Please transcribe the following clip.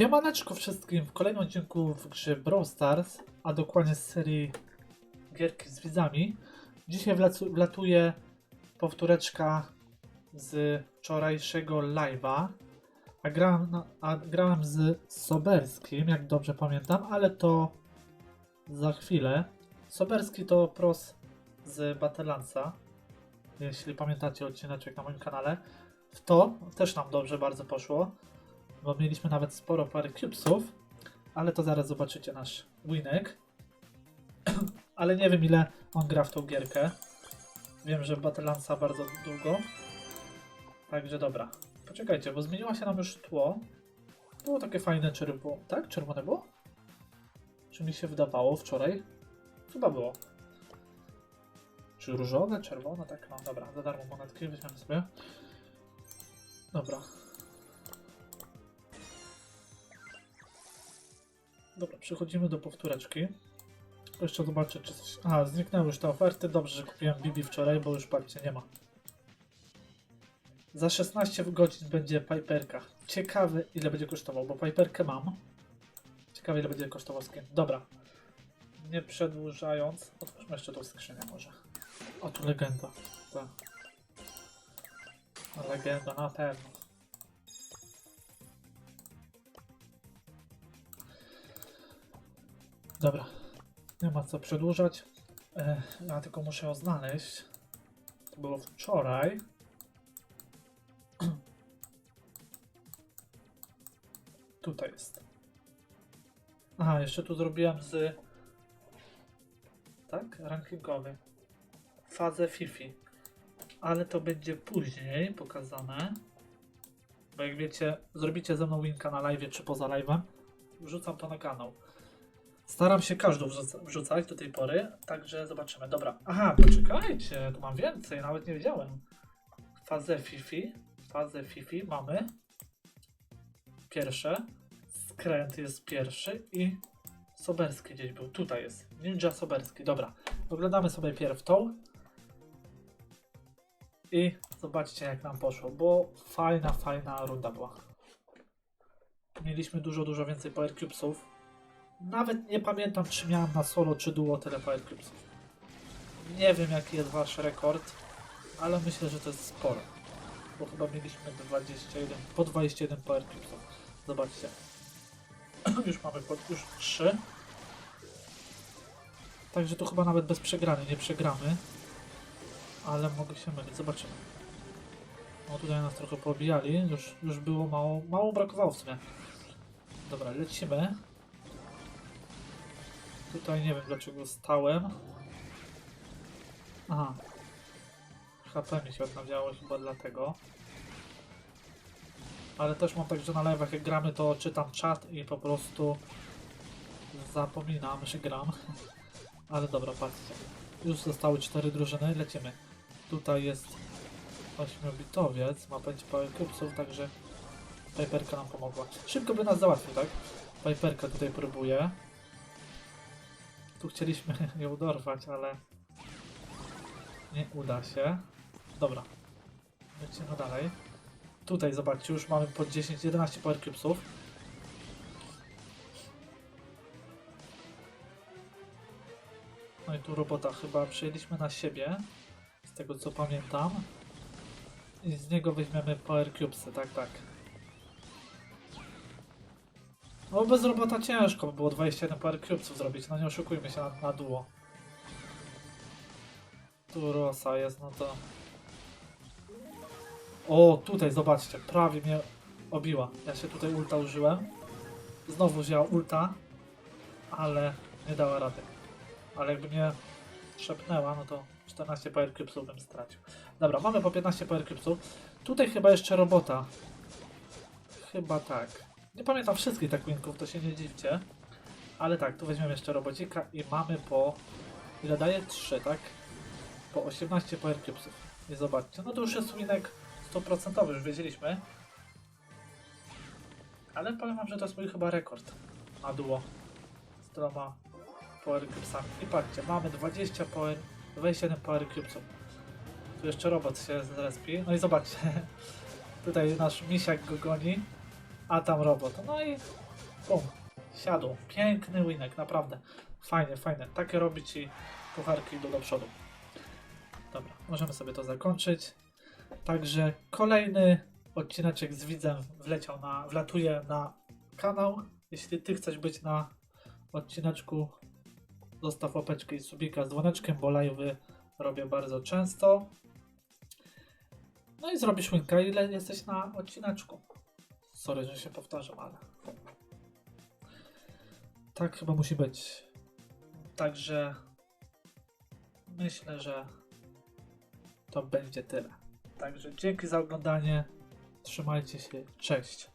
Siemaneczko wszystkim w kolejnym odcinku w grze Brawl Stars, a dokładnie z serii Gierki z widzami. Dzisiaj wlatuje powtóreczka z wczorajszego live'a, a grałem, a grałem z Soberskim, jak dobrze pamiętam, ale to za chwilę. Soberski to pros z Battlelandsa, jeśli pamiętacie odcineczek na moim kanale. W to też nam dobrze bardzo poszło bo mieliśmy nawet sporo pary cubesów, ale to zaraz zobaczycie nasz winek. ale nie wiem ile on gra w tą gierkę. Wiem, że Battlelandsa bardzo długo. Także dobra. Poczekajcie, bo zmieniło się nam już tło. Było takie fajne czerwone, tak? Czerwone było? Czy mi się wydawało wczoraj? Chyba było. Czy różowe, czerwone? Tak, no dobra, za darmo monetki weźmiemy sobie. Dobra, Dobra, przechodzimy do powtóreczki. Jeszcze zobaczę, czy coś... A, zniknęły już te oferty. Dobrze, że kupiłem Bibi wczoraj, bo już patrzcie, nie ma. Za 16 godzin będzie Piperka. Ciekawy, ile będzie kosztował, bo Piperkę mam. Ciekawy, ile będzie kosztował skin. Dobra. Nie przedłużając, otwórzmy jeszcze tą skrzynię może. O, tu legenda. Tak. Legenda, na pewno. Dobra, nie ma co przedłużać. E, ja tylko muszę ją znaleźć. To było wczoraj. Tutaj jest. Aha, jeszcze tu zrobiłem z. Tak, rankingowy. Fazę Fifi. Ale to będzie później pokazane. Bo jak wiecie, zrobicie ze mną winka na live czy poza live'em, wrzucam to na kanał. Staram się każdą wrzuca- wrzucać do tej pory, także zobaczymy. Dobra. Aha, poczekajcie, tu mam więcej, nawet nie wiedziałem. Fazę Fifi. Fazę Fifi mamy. Pierwsze. Skręt jest pierwszy i Soberski gdzieś był. Tutaj jest. Ninja Soberski. Dobra. Oglądamy sobie pierw tą. I zobaczcie jak nam poszło, bo fajna, fajna runda była. Mieliśmy dużo, dużo więcej Power Cubesów. Nawet nie pamiętam, czy miałem na solo, czy duo tyle Power Cubesów. Nie wiem, jaki jest wasz rekord, ale myślę, że to jest sporo. Bo chyba mieliśmy 21, po 21 Power Cubesów. Zobaczcie. już mamy po, już 3. Także to chyba nawet bez przegrany nie przegramy. Ale mogę się mylić, zobaczymy. O, tutaj nas trochę pobijali, już, już było mało, mało brakowało w sumie. Dobra, lecimy. Tutaj nie wiem dlaczego stałem. Aha. HP mi się odnawiało chyba dlatego. Ale też mam tak, że na live'ach jak gramy to czytam czat i po prostu zapominam, że gram. Ale dobra, patrzcie. Już zostały cztery drużyny, lecimy. Tutaj jest 8-bitowiec, ma 5 power cubesów, także Piperka nam pomogła. Szybko by nas załatwił, tak? Piperka tutaj próbuje. Tu chcieliśmy ją dorwać, ale nie uda się. Dobra. Lecimy dalej. Tutaj zobaczcie, już mamy po 10-11 power cubesów. No i tu robota chyba przyjęliśmy na siebie, z tego co pamiętam. I z niego weźmiemy power cubesy, tak, tak. No bez robota ciężko by było 21 power cubesów zrobić, no nie oszukujmy się na, na duo. Tu Rosa jest, no to... O, tutaj zobaczcie, prawie mnie obiła. Ja się tutaj ulta użyłem. Znowu wzięła ulta, ale nie dała rady. Ale jakby mnie szepnęła, no to 14 power cubesów bym stracił. Dobra, mamy po 15 power cubesów. Tutaj chyba jeszcze robota. Chyba tak. Nie pamiętam wszystkich tak winków, to się nie dziwcie. Ale tak, tu weźmiemy jeszcze robocika i mamy po... Ile daje? 3, tak? Po 18 power cubesów. I zobaczcie, no to już jest winek 100%, już wiedzieliśmy. Ale powiem wam, że to jest mój chyba rekord na duo. Z tyloma power cubesami. I patrzcie, mamy 20 power... 27 power cubesów. Tu jeszcze robot się zrespi. No i zobaczcie. Tutaj nasz misiak go goni. A tam robot. No i Bum. Siadł. Piękny winek, naprawdę. Fajnie, fajnie. Takie robi ci pucharki do, do przodu. Dobra, możemy sobie to zakończyć. Także kolejny odcineczek z widzem wleciał na, wlatuje na kanał. Jeśli ty chcesz być na odcineczku, zostaw łapeczkę i subika z dzwoneczkiem, bo live'y robię bardzo często. No i zrobisz winka, ile jesteś na odcineczku. Sorry, że się powtarzam, ale tak chyba musi być. Także myślę, że to będzie tyle. Także dzięki za oglądanie. Trzymajcie się. Cześć.